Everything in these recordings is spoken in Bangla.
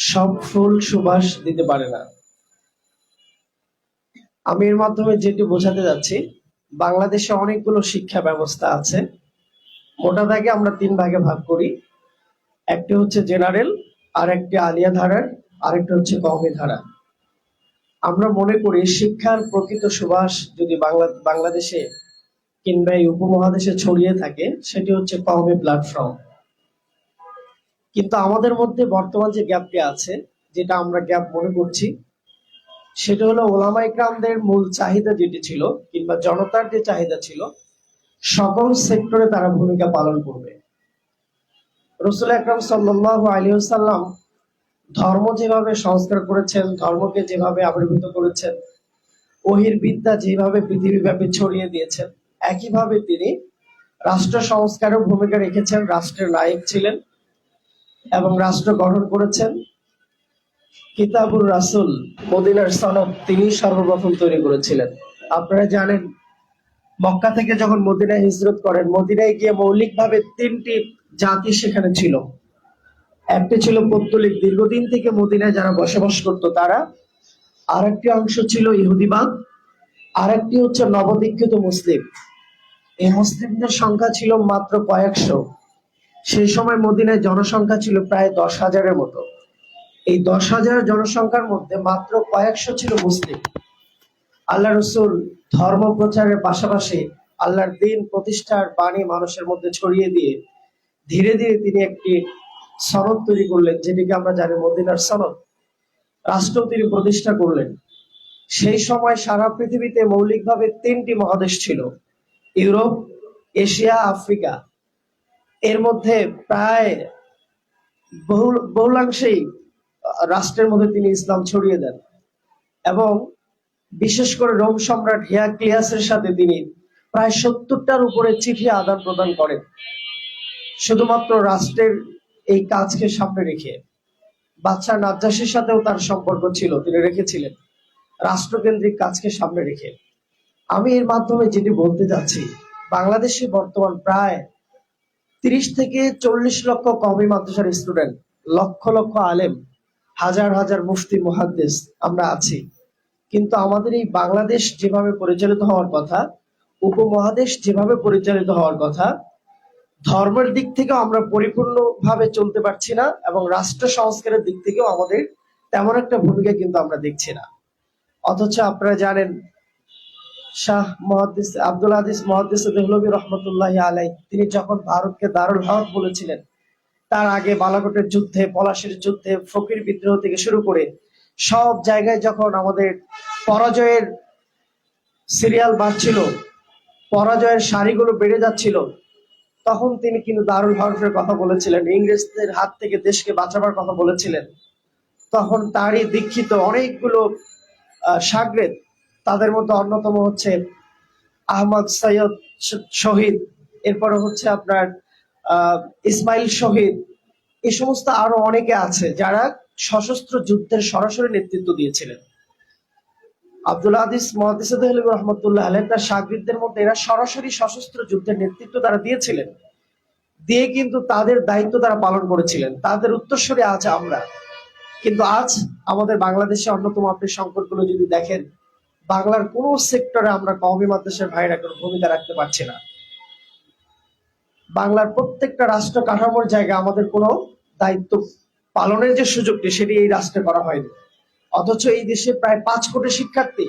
সব ফুল সুবাস দিতে পারে না। আমি এর মাধ্যমে যেটি বোঝাতে যাচ্ছি, বাংলাদেশে অনেকগুলো শিক্ষা ব্যবস্থা আছে। মোটা দাগে আমরা তিন ভাগে ভাগ করি। একটি হচ্ছে জেনারেল, আর একটি আলিয়া ধারার আরেকটি হচ্ছে কওমি ধারা। আমরা মনে করি শিক্ষার প্রকৃত সুবাস যদি বাংলা, বাংলাদেশে কিংবা এই উপমহাদেশে ছড়িয়ে থাকে, সেটি হচ্ছে কওমি প্ল্যাটফর্ম কিন্তু আমাদের মধ্যে বর্তমান যে গ্যাপটি আছে, যেটা আমরা গ্যাপ মনে করছি, সেটা হলো ওলামা ইকরামদের মূল চাহিদা যেটি ছিল কিংবা জনতার যে চাহিদা ছিল, সকল সেক্টরে তারা ভূমিকা পালন করবে। রসুল আকরাম সাল্লাহ আলিয়াল্লাম ধর্ম যেভাবে সংস্কার করেছেন, ধর্মকে যেভাবে আবির্ভূত করেছেন ওহির বিদ্যা যেভাবে পৃথিবীব্যাপী ছড়িয়ে দিয়েছেন, একইভাবে তিনি রাষ্ট্র সংস্কারের ভূমিকা রেখেছেন, রাষ্ট্রের নায়ক ছিলেন। এবং রাষ্ট্র গঠন করেছেন। কিতাবুর রাসুল মদিনার সনদ তিনি সর্বপ্রথম তৈরি করেছিলেন। আপনারা জানেন, মক্কা থেকে যখন মদিনায় হিজরত করেন, মদিনায় গিয়ে মৌলিকভাবে তিনটি জাতি সেখানে ছিল। একটি ছিল পৌত্তলিক। দীর্ঘদিন থেকে মদিনায় যারা বসবাস করত তারা, আরেকটি অংশ ছিল ইহুদিবাদ, আরেকটি হচ্ছে নবদীক্ষিত মুসলিম। এই মুসলিমদের সংখ্যা ছিল মাত্র কয়েকশো। সেই সময় মদিনায় জনসংখ্যা ছিল প্রায় দশ হাজারের মতো। এই দশ হাজার জনসংখ্যার মধ্যে মাত্র কয়েকশো ছিল মুসলিম। আল্লাহ রসুল ধর্ম প্রচারের পাশাপাশি আল্লাহর দিন প্রতিষ্ঠার বাণী মানুষের মধ্যে ছড়িয়ে দিয়ে ধীরে ধীরে তিনি একটি সনদ তৈরি করলেন, যেটিকে আমরা জানি মদিনার সনদ। রাষ্ট্র তিনি প্রতিষ্ঠা করলেন। সেই সময় সারা পৃথিবীতে মৌলিকভাবে তিনটি মহাদেশ ছিল, ইউরোপ, এশিয়া, আফ্রিকা। এর মধ্যে প্রায় বহু বহুলাংশেই রাষ্ট্রের মধ্যে তিনি ইসলাম ছড়িয়ে দেন। এবং বিশেষ করে রোম সম্রাট হিয়াক্লিয়াসের সাথে তিনি প্রায় সত্তরটার উপরে চিঠি আদান প্রদান করেন। শুধুমাত্র রাষ্ট্রের এই কাজকে সামনে রেখে। বাচ্চা নাজ্জাসের সাথেও তার সম্পর্ক ছিল, তিনি রেখেছিলেন। রাষ্ট্রকেন্দ্রিক কাজকে সামনে রেখে। আমি এর মাধ্যমে যেটি বলতে যাচ্ছি, বাংলাদেশে বর্তমান প্রায় তিরিশ থেকে চল্লিশ লক্ষ কমি মাদ্রাসার স্টুডেন্ট লক্ষ লক্ষ আলেম, হাজার হাজার মুফতি, মুহাদ্দিস আমরা আছি। কিন্তু আমাদের এই বাংলাদেশ যেভাবে পরিচালিত হওয়ার কথা, উপমহাদেশ যেভাবে পরিচালিত হওয়ার কথা, ধর্মের দিক থেকেও আমরা পরিপূর্ণভাবে চলতে পারছি না এবং রাষ্ট্র সংস্কারের দিক থেকেও আমাদের তেমন একটা ভূমিকা কিন্তু আমরা দেখছি না। অথচ আপনারা জানেন শাহ মহাদিস আব্দুল আদিস মহাদিস দেহলবী রহমতুল্লাহ আলাই, তিনি যখন ভারতকে দারুল হক বলেছিলেন, তার আগে বালাকোটের যুদ্ধে, পলাশের যুদ্ধে, ফকির বিদ্রোহ থেকে শুরু করে সব জায়গায় যখন আমাদের পরাজয়ের সিরিয়াল বাড়ছিল পরাজয়ের সারিগুলো বেড়ে যাচ্ছিল, তখন তিনি কিন্তু দারুল হরফের কথা বলেছিলেন, ইংরেজদের হাত থেকে দেশকে বাঁচাবার কথা বলেছিলেন। তখন তারই দীক্ষিত অনেকগুলো সাগরেদ তাদের মধ্যে অন্যতম হচ্ছে আহমদ সৈয়দ শহীদ, এরপরে হচ্ছে আপনার ইসমাইল শহীদ। এ সমস্ত আরও অনেকে আছে যারা সশস্ত্র যুদ্ধের সরাসরি নেতৃত্ব দিয়েছিলেন। আব্দুল আদিস মহাদিসুল রহমতুল্লাহ আলহ তার সাগরিদদের মধ্যে এরা সরাসরি সশস্ত্র যুদ্ধের নেতৃত্ব তারা দিয়েছিলেন। দিয়ে কিন্তু তাদের দায়িত্ব তারা পালন করেছিলেন। তাদের উত্তরস্বরে আজ আমরা। কিন্তু আজ আমাদের বাংলাদেশে অন্যতম আপনি সংকটগুলো যদি দেখেন বাংলার কোন সেক্টরে আমরা কওমি মাদ্রাসার ভাইরা কোনো ভূমিকা রাখতে পারছি না। বাংলার প্রত্যেকটা রাষ্ট্র কাঠামোর জায়গায় আমাদের কোনো দায়িত্ব পালনের যে সুযোগটি, সেটি এই রাষ্ট্রে করা হয়নি। অথচ এই দেশে প্রায় পাঁচ কোটি শিক্ষার্থী।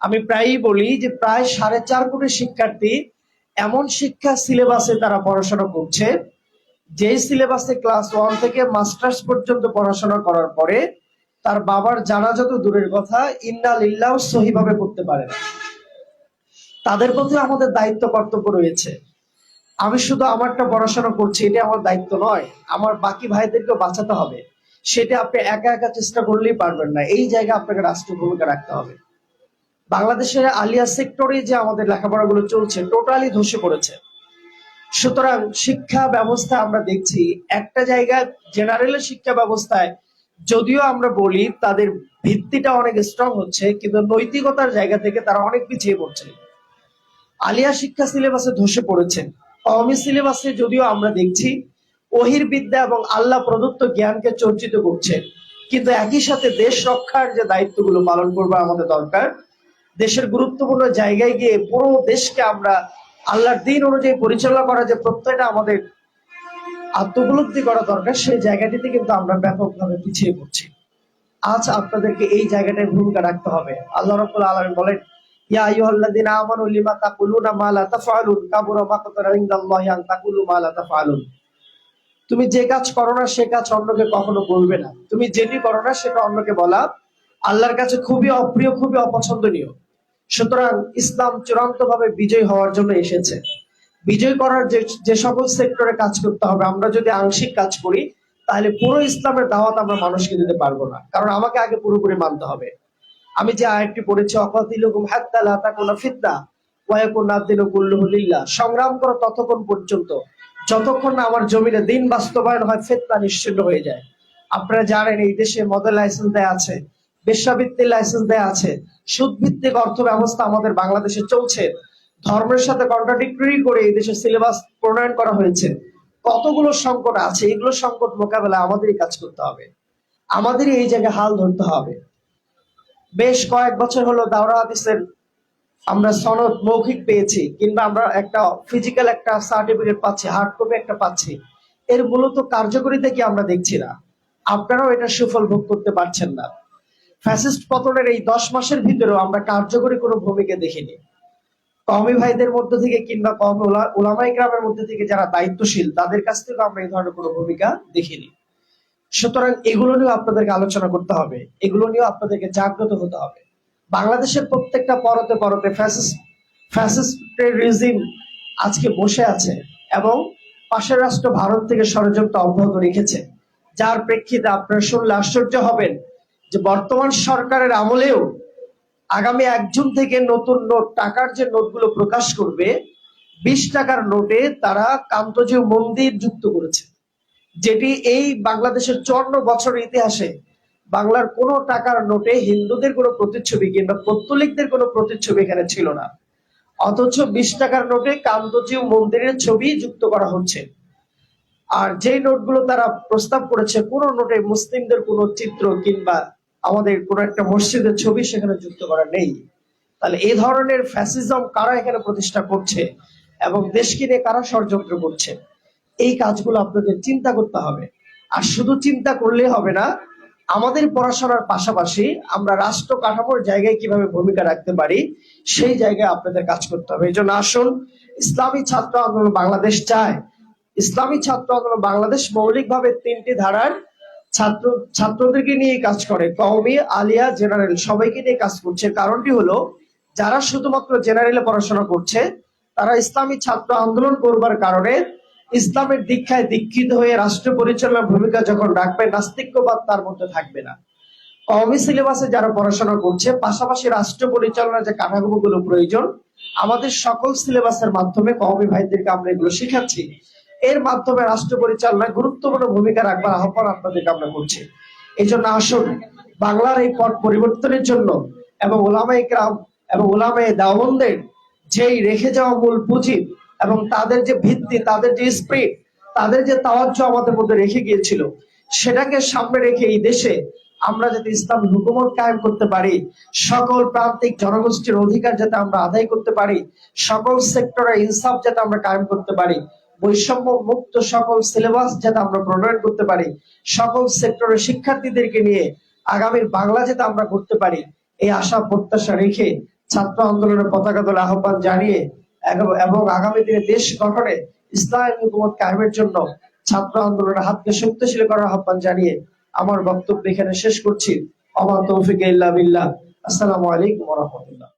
আমি প্রায়ই বলি যে প্রায় সাড়ে চার কোটি শিক্ষার্থী এমন শিক্ষা সিলেবাসে তারা পড়াশোনা করছে যে সিলেবাসে ক্লাস ওয়ান থেকে মাস্টার্স পর্যন্ত পড়াশোনা করার পরে তার বাবার জানা যত দূরের কথা, ইন্না লিল্লাহ সহিভাবে করতে পারে না। তাদের প্রতি আমাদের দায়িত্ব কর্তব্য রয়েছে। আমি শুধু আমারটা পড়াশোনা করছি এটা আমার দায়িত্ব নয়, আমার বাকি ভাইদেরকেও বাঁচাতে হবে। সেটা আপনি একা একা চেষ্টা করলেই পারবেন না। এই জায়গায় আপনাকে রাষ্ট্র ভূমিকা রাখতে হবে। বাংলাদেশের আলিয়া সেক্টরে যে আমাদের লেখাপড়াগুলো চলছে, টোটালি ধসে পড়েছে। সুতরাং শিক্ষা ব্যবস্থা আমরা দেখছি, একটা জায়গায় জেনারেলের শিক্ষা ব্যবস্থায় যদিও আমরা বলি তাদের ভিত্তিটা অনেক স্ট্রং হচ্ছে, কিন্তু নৈতিকতার জায়গা থেকে তারা অনেক পিছিয়ে পড়ছে। আলিয়া শিক্ষা সিলেবাসে ধসে পড়েছে কওমি সিলেবাসে যদিও আমরা দেখছি ওহির বিদ্যা এবং আল্লাহ প্রদত্ত জ্ঞানকে চর্চিত করছে। কিন্তু একই সাথে দেশ রক্ষার যে দায়িত্বগুলো পালন করবার আমাদের দরকার, দেশের গুরুত্বপূর্ণ জায়গায় গিয়ে পুরো দেশকে আমরা আল্লাহর দিন অনুযায়ী পরিচালনা করা যে প্রত্যয়টা আমাদের আত্মোপলব্ধি করা দরকার, সেই জায়গাটিতে কিন্তু আমরা ব্যাপকভাবে পিছিয়ে পড়ছি। আজ আপনাদেরকে এই জায়গাটায় ভূমিকা রাখতে হবে। আল্লাহ রাব্বুল আলামিন বলেন, ইয়া আইয়ুহাল্লাযীনা আমানু লিমা তাকুলুনা মা লা তাফআলুন? কাবুরা ইনদাল্লাহি আন তাকুলু মা লা তাফআলুন। তুমি যে কাজ করো না, সে কাজ অন্যকে কখনো বলবে না। তুমি যেটি করো না, সেটা অন্যকে বলা আল্লাহর কাছে খুবই অপ্রিয়, খুবই অপছন্দনীয়। সুতরাং ইসলাম চূড়ান্ত ভাবে বিজয় হওয়ার জন্য এসেছে। বিজয় করার যে সকল সেক্টরে কাজ করতে হবে, আমরা যদি আংশিক কাজ করি, তাহলে পুরো ইসলামের দাওয়াত আমরা মানুষকে দিতে পারব না। কারণ আমাকে আগে পুরোপুরি মানতে হবে। আমি যে আয়াতটি পড়েছি, অকাতিলুকুম হাত্তা লা তাকুনা ফিতনা, ওয়া ইয়াকুনা কুল্লুহু লিল্লাহ। সংগ্রাম করো ততক্ষণ পর্যন্ত। যতক্ষণ না আমার জমিনে দিন বাস্তবায়ন হয়, ফেতনা নিশ্চিন্ন হয়ে যায়। আপনারা জানেন, এই দেশে মদের লাইসেন্স দেয়া আছে, বেশ্যাবৃত্তির লাইসেন্স দেয়া আছে। সুদ ভিত্তিক অর্থ ব্যবস্থা আমাদের বাংলাদেশে চলছে। ধর্মের সাথে কন্ট্রাডিক্টরি করে এই দেশের সিলেবাস প্রণয়ন করা হয়েছে। কতগুলো সংকট আছে, এগুলো সংকট মোকাবেলা আমাদেরই কাজ করতে হবে। আমাদেরই এই জায়গায় হাল ধরতে হবে। বেশ কয়েক বছর হলো দাওরা হাদিসের আমরা সনদ মৌখিক পেয়েছি, কিংবা আমরা একটা ফিজিক্যাল একটা সার্টিফিকেট পাচ্ছি হার্ড কপি একটা পাচ্ছি। এর মূলত কার্যকরিতা কি আমরা দেখছি না। আপনারাও এটা সুফল ভোগ করতে পারছেন না। ফ্যাসিস্ট পতনের এই দশ মাসের ভিতরেও আমরা কার্যকরী কোনো ভূমিকা দেখিনি। কওমি ভাইদের মধ্য থেকে কিংবা ওলা- ওলামাই গ্রামের মধ্যে থেকে যারা দায়িত্বশীল, তাদের কাছ থেকে আমরা এই ধরনের কোনো ভূমিকা দেখিনি। সুতরাং এগুলো নিয়েও আপনাদেরকে আলোচনা করতে হবে। এগুলো নিয়েও আপনাদেরকে জাগ্রত হতে হবে। বাংলাদেশের প্রত্যেকটা পরতে পরতে ফ্যাসিস্ট ফ্যাসিস্টের আজকে বসে আছে এবং পাশের রাষ্ট্র ভারত থেকে ষড়যন্ত্র অব্যাহত রেখেছে। যার প্রেক্ষিতে আপনারা শুনলে আশ্চর্য হবেন যে বর্তমান সরকারের আমলেও আগামী এক জুন থেকে নতুন নোট, টাকার যে নোটগুলো প্রকাশ করবে, বিশ টাকার নোটে তারা কান্তজি মন্দির যুক্ত করেছে, যেটি এই বাংলাদেশের চুয়ান্ন বছরের ইতিহাসে বাংলার কোনো টাকার নোটে হিন্দুদের কোনো প্রতিচ্ছবি কিংবা পত্তলিকদের কোনো প্রতিচ্ছবি এখানে ছিল না। অথচ বিশ টাকার নোটে কান্তজীব মন্দিরের ছবি যুক্ত করা হচ্ছে। আর যেই নোটগুলো তারা প্রস্তাব করেছে, কোন নোটে মুসলিমদের কোনো চিত্র কিংবা আমাদের কোন একটা মসজিদের ছবি সেখানে যুক্ত করা নেই। তাহলে এই ধরনের ফ্যাসিজম কারা এখানে প্রতিষ্ঠা করছে এবং দেশকে নিয়ে কারা ষড়যন্ত্র করছে? এই কাজগুলো আপনাদের চিন্তা করতে হবে। আর শুধু চিন্তা করলে হবে না, আমাদের পড়াশোনার পাশাপাশি আমরা রাষ্ট্র কাঠামোর জায়গায় কীভাবে ভূমিকা রাখতে পারি, সেই জায়গায় আপনাদের কাজ করতে হবে। এই জন্য আসুন, ইসলামী ছাত্র আন্দোলন বাংলাদেশ চায়। ইসলামী ছাত্র আন্দোলন বাংলাদেশ মৌলিকভাবে তিনটি ধারার ছাত্র, ছাত্রদেরকে নিয়ে কাজ করে। কওমি আলিয়া, জেনারেল সবাইকে নিয়ে কাজ করছে। কারণটি হলো, যারা শুধুমাত্র জেনারেলে পড়াশোনা করছে, তারা ইসলামী ছাত্র আন্দোলন করবার কারণে ইসলামের দীক্ষায় দীক্ষিত হয়ে রাষ্ট্র পরিচালনার ভূমিকা যখন রাখবে, নাস্তিক্যবাদ তার মধ্যে থাকবে না। কওমি সিলেবাসে যারা পড়াশোনা করছে, পাশাপাশি রাষ্ট্র পরিচালনার যে কাঠামোগুলো প্রয়োজন, আমাদের সকল সিলেবাসের মাধ্যমে কওমি ভাইদেরকে আমরা এগুলো শেখাচ্ছি। এর মাধ্যমে রাষ্ট্র পরিচালনায় গুরুত্বপূর্ণ ভূমিকা রাখবার আহ্বান আপনাদেরকে আমরা করছি। এই জন্য আসুন, বাংলার এই পট পরিবর্তনের জন্য এবং ওলামা ইকরাম এবং ওলামা দাওবন্দের যেই রেখে যাওয়া মূল পুঁজি এবং তাদের যে ভিত্তি, তাদের যে স্প্রিট তাদের যে তাওয়াজ্জ আমাদের মধ্যে রেখে গিয়েছিল, সেটাকে সামনে রেখে এই দেশে আমরা যাতে ইসলাম হুকুমত কায়েম করতে পারি, সকল প্রান্তিক জনগোষ্ঠীর অধিকার যাতে আমরা আদায় করতে পারি, সকল সেক্টরে ইনসাফ যাতে আমরা কায়েম করতে পারি বৈষম্য মুক্ত সকল সিলেবাস যাতে আমরা প্রণয়ন করতে পারি, সকল সেক্টরের শিক্ষার্থীদেরকে নিয়ে আগামীর বাংলা যাতে আমরা করতে পারি, এই আশা প্রত্যাশা রেখে ছাত্র আন্দোলনের পতাকা দলে আহ্বান জানিয়ে এবং- আগামী দিনে দেশ গঠনে ইসলামী হুকুমত কায়েমের জন্য ছাত্র আন্দোলনের হাতকে শক্তিশালী করার আহ্বান জানিয়ে আমার বক্তব্য এখানে শেষ করছি। আমার তৌফিক ইল্লা বিল্লাহ। আসসালামু আলাইকুম রাহমাতুল্লাহ।